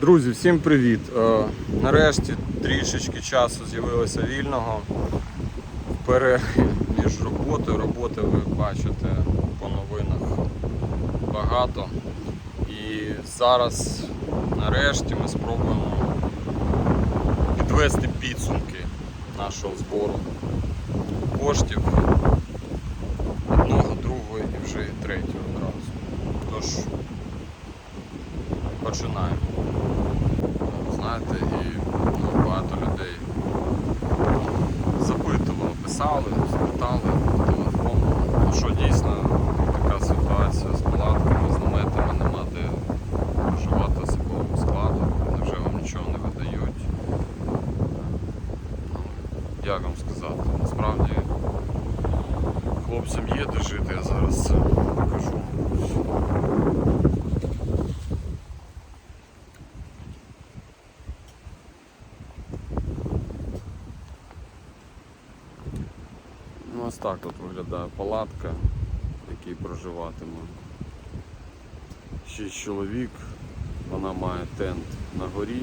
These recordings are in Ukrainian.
Друзі, всім привіт! Е, Нарешті трішечки часу з'явилося вільного. В між роботою. Роботи ви бачите по новинах багато. І зараз нарешті ми спробуємо підвести підсумки нашого збору коштів одного, другого і вже третього одразу. Тож починаємо. Знаєте, і ну, багато людей запитували, писали, звертали по телефону, ну що дійсно така ситуація з палатками, з наметами, нема де проживати особовому складу, невже вам нічого не видають. Ну, як вам сказати, насправді хлопцям є де жити, я зараз це покажу. Ну, ось так от виглядає палатка, в якій проживатиме. Шість чоловік. Вона має тент на горі.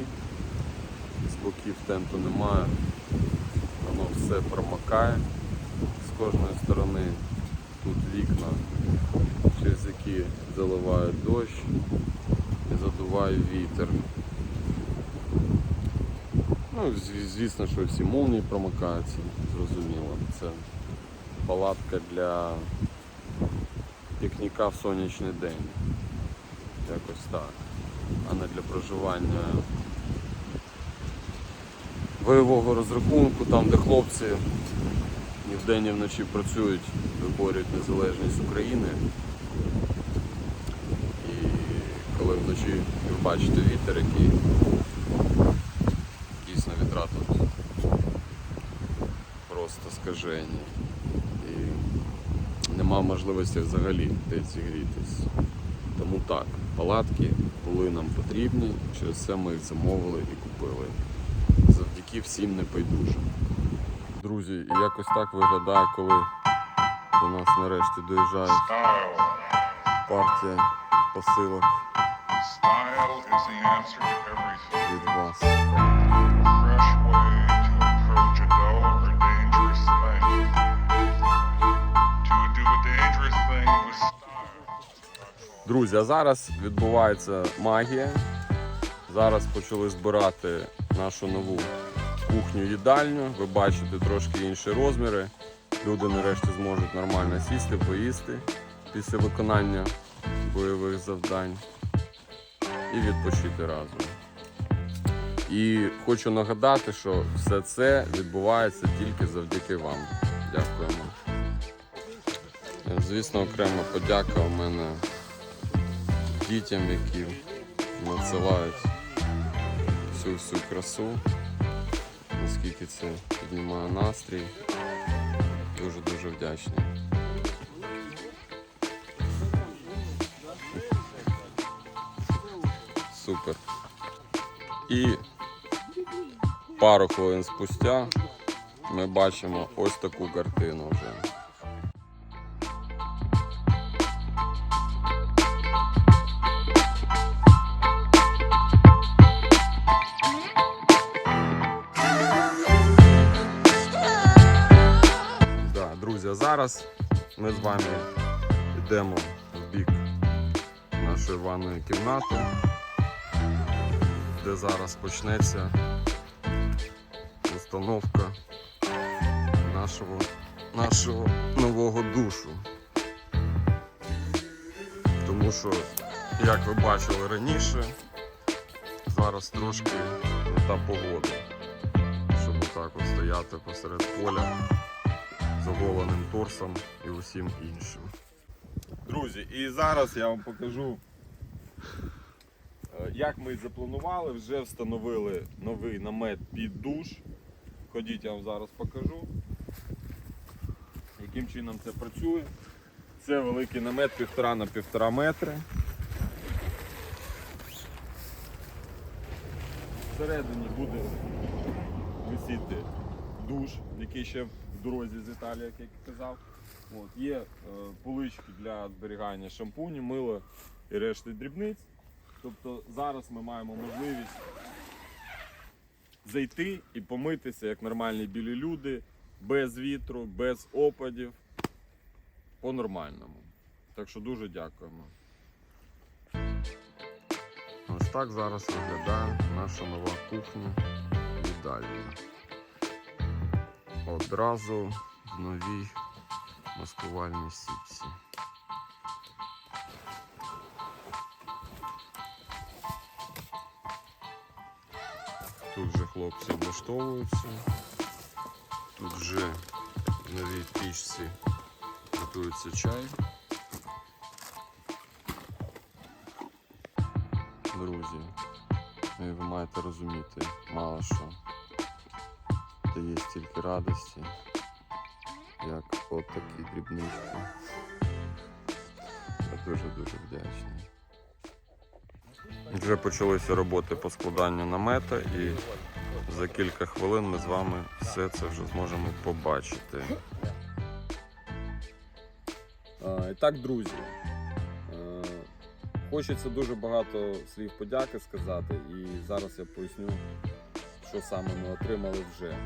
З боків тенту немає. Воно все промокає з кожної сторони. Тут вікна, через які заливає дощ і задуває вітер. Ну, звісно, що всі молнії промикаються, зрозуміло. Це палатка для пікніка в сонячний день. Якось так. А не для проживання бойового розрахунку, там де хлопці ні вдень, ні вночі працюють, виборюють незалежність України. І коли вночі ви бачите вітер, який дійсно вітра тут просто скажені. Нема можливості взагалі десь зігрітись. Тому так, палатки були нам потрібні, через це ми їх замовили і купили. Завдяки всім небайдужим. Друзі, і якось так виглядає, коли до нас нарешті доїжджає партія посилок Style is the answer to everything. від вас. Друзі, а зараз відбувається магія. Зараз почали збирати нашу нову кухню-їдальню. Ви бачите трошки інші розміри. Люди нарешті зможуть нормально сісти, поїсти після виконання бойових завдань і відпочити разом. І хочу нагадати, що все це відбувається тільки завдяки вам. Дякуємо. Звісно, окрема подяка у мене дітям, які надсилають всю всю красу, наскільки це піднімає настрій. Дуже дуже вдячний. Супер. І пару хвилин спустя ми бачимо ось таку картину вже. Зараз ми з вами йдемо в бік нашої ванної кімнати, де зараз почнеться установка нашого, нашого нового душу. Тому що, як ви бачили раніше, зараз трошки та погода, щоб отак от стояти посеред поля з оголеним торсом і усім іншим. Друзі, і зараз я вам покажу, е, як ми запланували, вже встановили новий намет під душ. Ходіть, я вам зараз покажу, яким чином це працює. Це великий намет півтора на півтора метри. Всередині буде висіти душ, який ще дорозі з Італії, як я казав. От, є е, полички для зберігання шампуню, мила і решти дрібниць. Тобто зараз ми маємо можливість зайти і помитися як нормальні білі люди, без вітру, без опадів, по-нормальному. Так що дуже дякуємо. Ось так зараз виглядає наша нова кухня їдальня. Одразу в новій маскувальній сітці. Тут же хлопці облаштовуються. Тут вже в новій пічці готується чай. Друзі, ну ви маєте розуміти, мало що дає стільки радості, як от такі дрібнички. Я дуже-дуже вдячний. Вже почалися роботи по складанню намета і за кілька хвилин ми з вами все це вже зможемо побачити. І так, друзі, хочеться дуже багато слів подяки сказати, і зараз я поясню, що саме ми отримали вже.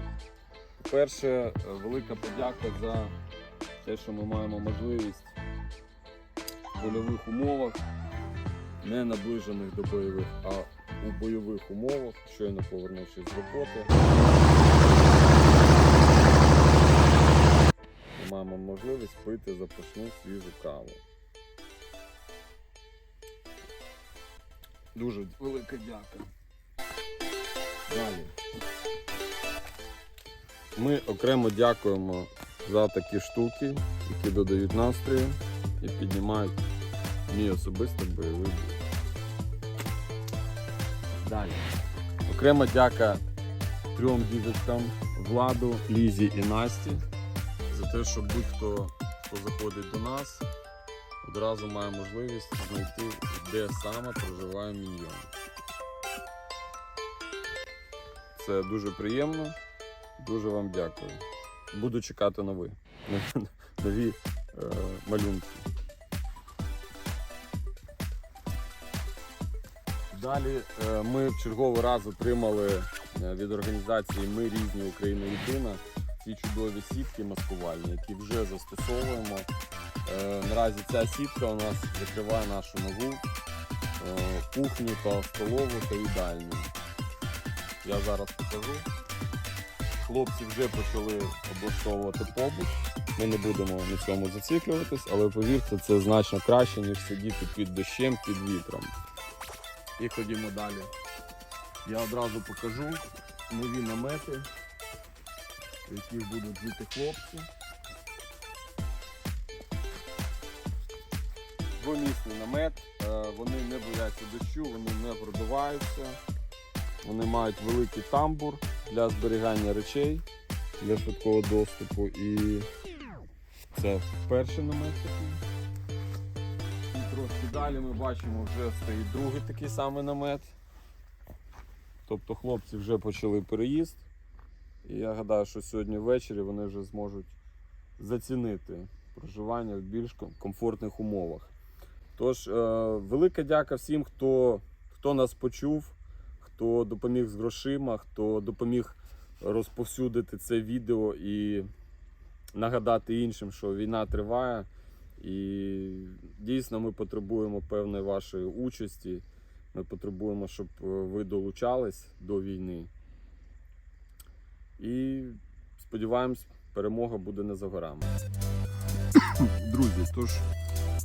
По-перше, е, велика подяка за те, що ми маємо можливість в польових умовах, не наближених до бойових, а у бойових умовах, щойно повернувшись з роботи. Ми маємо можливість пити запашну свіжу каву. Дуже велика дяка. Далі. Ми окремо дякуємо за такі штуки, які додають настрою і піднімають мій особистий бойовий дух. Далі. Окрема дяка трьом діточкам Владу, Лізі і Насті за те, що будь-хто, хто заходить до нас, одразу має можливість знайти, де саме проживає міньйон. Це дуже приємно. Дуже вам дякую. Буду чекати нові, нові е, малюнки. Далі е, ми в черговий раз отримали е, від організації Ми різні Україна єдина ці чудові сітки маскувальні, які вже застосовуємо. Е, Наразі ця сітка у нас закриває нашу нову е, кухню та столову та їдальню. Я зараз покажу. Хлопці вже почали облаштовувати побут. Ми не будемо на цьому зациклюватись, але повірте, це значно краще, ніж сидіти під дощем, під вітром. І ходімо далі. Я одразу покажу нові намети, в яких будуть жити хлопці. Двомісний намет, е, вони не бояться дощу, вони не продуваються. Вони мають великий тамбур для зберігання речей для швидкого доступу. І це перший намет такий. І трошки далі ми бачимо, вже стоїть другий такий самий намет. Тобто хлопці вже почали переїзд. І я гадаю, що сьогодні ввечері вони вже зможуть зацінити проживання в більш комфортних умовах. Тож, е, велика дяка всім, хто, хто нас почув, хто допоміг з грошима, хто допоміг розповсюдити це відео і нагадати іншим, що війна триває. І дійсно ми потребуємо певної вашої участі. Ми потребуємо, щоб е, ви долучались до війни. І сподіваємось, перемога буде не за горами. Друзі, тож,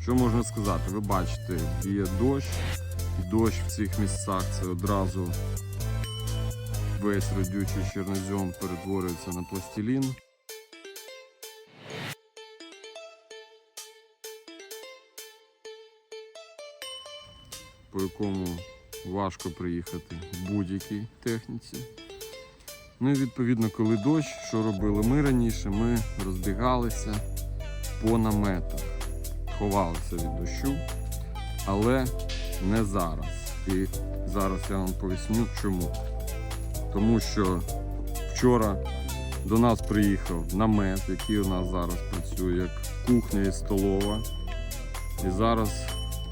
що можна сказати? Ви бачите, є дощ, дощ в цих місцях це одразу весь родючий чорнозем перетворюється на пластилін. По якому важко приїхати в будь-якій техніці. Ну і відповідно, коли дощ, що робили ми раніше, ми розбігалися по наметах, ховалися від дощу, але не зараз. І зараз я вам поясню чому. Тому що вчора до нас приїхав намет, який у нас зараз працює як кухня і столова. І зараз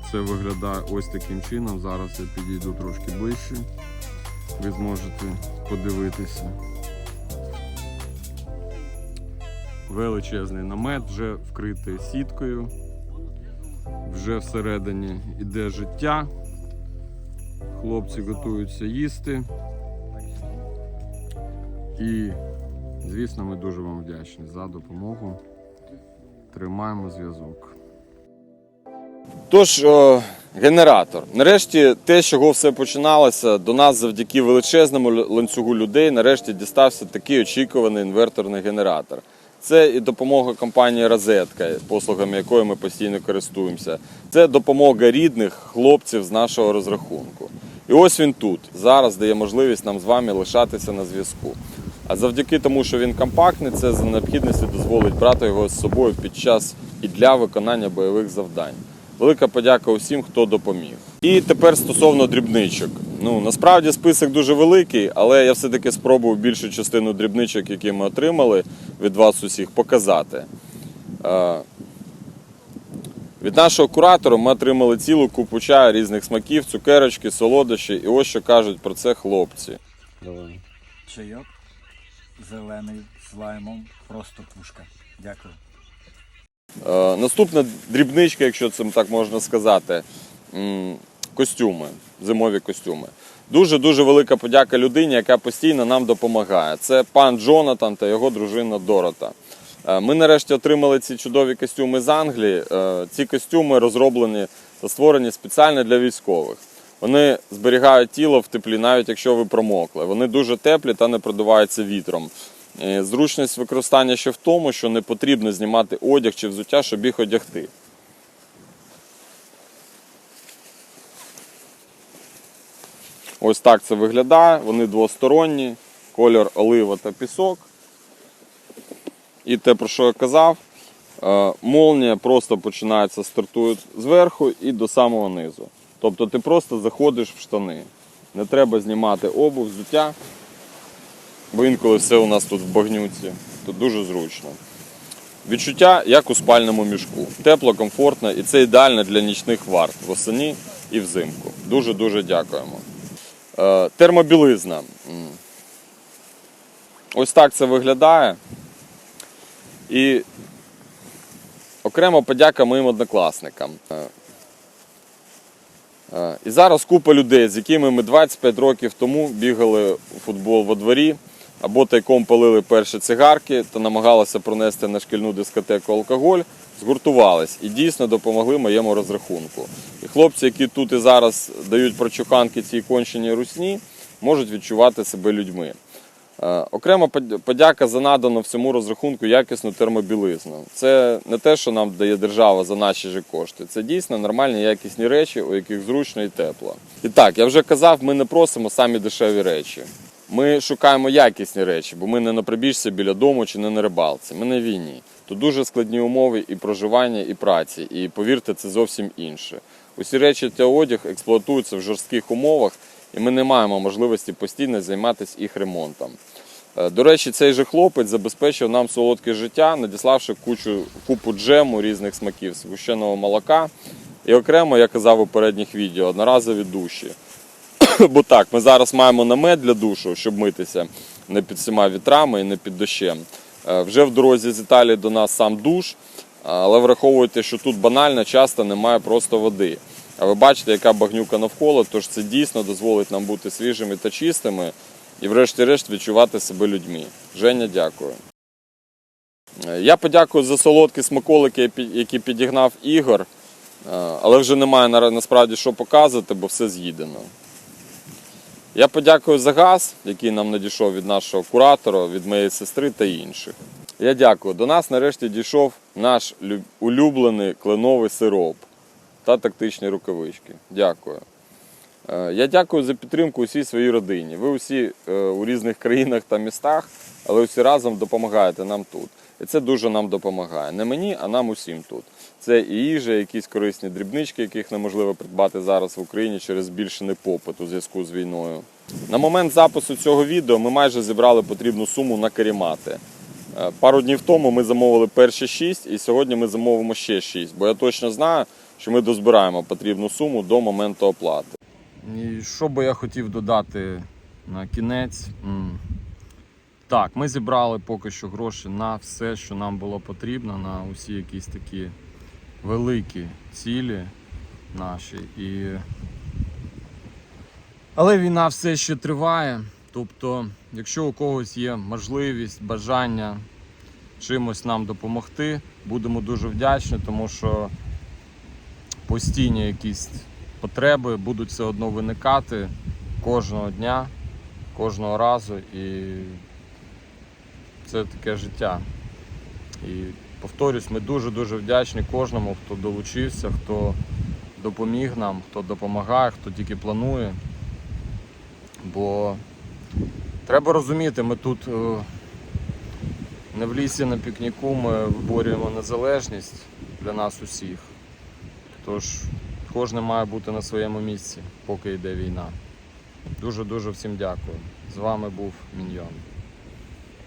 все виглядає ось таким чином. Зараз я підійду трошки ближче. Ви зможете подивитися. Величезний намет вже вкритий сіткою. Вже всередині іде життя. Хлопці готуються їсти. І, звісно, ми дуже вам вдячні за допомогу. Тримаємо зв'язок. Тож, о, генератор. Нарешті те, з чого все починалося, до нас завдяки величезному ланцюгу людей, нарешті дістався такий очікуваний інверторний генератор. Це і допомога компанії Розетка, послугами якої ми постійно користуємося. Це допомога рідних хлопців з нашого розрахунку. І ось він тут. Зараз дає можливість нам з вами лишатися на зв'язку. А завдяки тому, що він компактний, це за необхідності дозволить брати його з собою під час і для виконання бойових завдань. Велика подяка усім, хто допоміг. І тепер стосовно дрібничок. Ну насправді список дуже великий, але я все-таки спробую більшу частину дрібничок, які ми отримали від вас усіх, показати. Е, Від нашого куратора ми отримали цілу купу чаю різних смаків, цукерочки, солодощі. І ось що кажуть про це хлопці. Давай. Чайок зелений з лаймом, просто пушка. Дякую. Е, наступна дрібничка, якщо це так можна сказати, костюми, зимові костюми. Дуже дуже велика подяка людині, яка постійно нам допомагає. Це пан Джонатан та його дружина Дорота. Е, Ми нарешті отримали ці чудові костюми з Англії. Е, Ці костюми розроблені та створені спеціально для військових. Вони зберігають тіло в теплі, навіть якщо ви промокли. Вони дуже теплі та не продуваються вітром. Зручність використання ще в тому, що не потрібно знімати одяг чи взуття, щоб їх одягти. Ось так це виглядає. Вони двосторонні, кольор олива та пісок. І те, про що я казав, е, молнія просто починається, стартує зверху і до самого низу. Тобто ти просто заходиш в штани. Не треба знімати обув, взуття, бо інколи все у нас тут в багнюці. Тут дуже зручно. Відчуття як у спальному мішку. Тепло, комфортно і це ідеально для нічних варт восени і взимку. Дуже-дуже дякуємо. Е, термобілизна. Ось так це виглядає. І окрема подяка моїм однокласникам. Е, е, І зараз купа людей, з якими ми 25 років тому бігали у футбол во дворі або тайком палили перші цигарки та намагалися пронести на шкільну дискотеку алкоголь, згуртувались і дійсно допомогли моєму розрахунку. І хлопці, які тут і зараз дають прочуханки цій конченій русні, можуть відчувати себе людьми. Е, Окрема подяка за надану всьому розрахунку якісну термобілизну. Це не те, що нам дає держава за наші ж кошти. Це дійсно нормальні якісні речі, у яких зручно і тепло. І так, я вже казав, ми не просимо самі дешеві речі. Ми шукаємо якісні речі, бо ми не на прибіжці біля дому чи не на рибалці. Ми на війні. Тут дуже складні умови і проживання, і праці. І повірте, це зовсім інше. Усі речі та одяг експлуатуються в жорстких умовах, і ми не маємо можливості постійно займатися їх ремонтом. Е, До речі, цей же хлопець забезпечив нам солодке життя, надіславши кучу, купу джему різних смаків, священного молока. І окремо, я казав у передніх відео, одноразові душі. Бо так, ми зараз маємо намет для душу, щоб митися не під всіма вітрами і не під дощем. Е, Вже в дорозі з Італії до нас сам душ, але враховуйте, що тут банально часто немає просто води. А ви бачите, яка багнюка навколо, тож це дійсно дозволить нам бути свіжими та чистими і, врешті-решт, відчувати себе людьми. Женя, дякую. Е, Я подякую за солодкі смаколики, які підігнав Ігор, е, але вже немає насправді що показувати, бо все з'їдено. Я подякую за газ, який нам надійшов від нашого куратора, від моєї сестри та інших. Я дякую. До нас нарешті дійшов наш улюблений кленовий сироп та тактичні рукавички. Дякую. Е, Я дякую за підтримку усій своїй родині. Ви усі е, у різних країнах та містах, але усі разом допомагаєте нам тут. І це дуже нам допомагає. Не мені, а нам усім тут. Це і їжа, якісь корисні дрібнички, яких неможливо придбати зараз в Україні через збільшений попит у зв'язку з війною. На момент запису цього відео ми майже зібрали потрібну суму на карімати. Е, Пару днів тому ми замовили перші шість, і сьогодні ми замовимо ще шість, бо я точно знаю, що ми дозбираємо потрібну суму до моменту оплати. І що би я хотів додати на кінець? Так, ми зібрали поки що гроші на все, що нам було потрібно, на усі якісь такі великі цілі наші. І... Але війна все ще триває. Тобто, якщо у когось є можливість, бажання чимось нам допомогти, будемо дуже вдячні, тому що постійні якісь потреби будуть все одно виникати кожного дня, кожного разу. І це таке життя. І повторюсь, ми дуже-дуже вдячні кожному, хто долучився, хто допоміг нам, хто допомагає, хто тільки планує. Бо треба розуміти, ми тут е, не в лісі на пікніку, ми виборюємо незалежність для нас усіх. Тож кожен має бути на своєму місці, поки йде війна. Дуже-дуже всім дякую. З вами був Міньйон.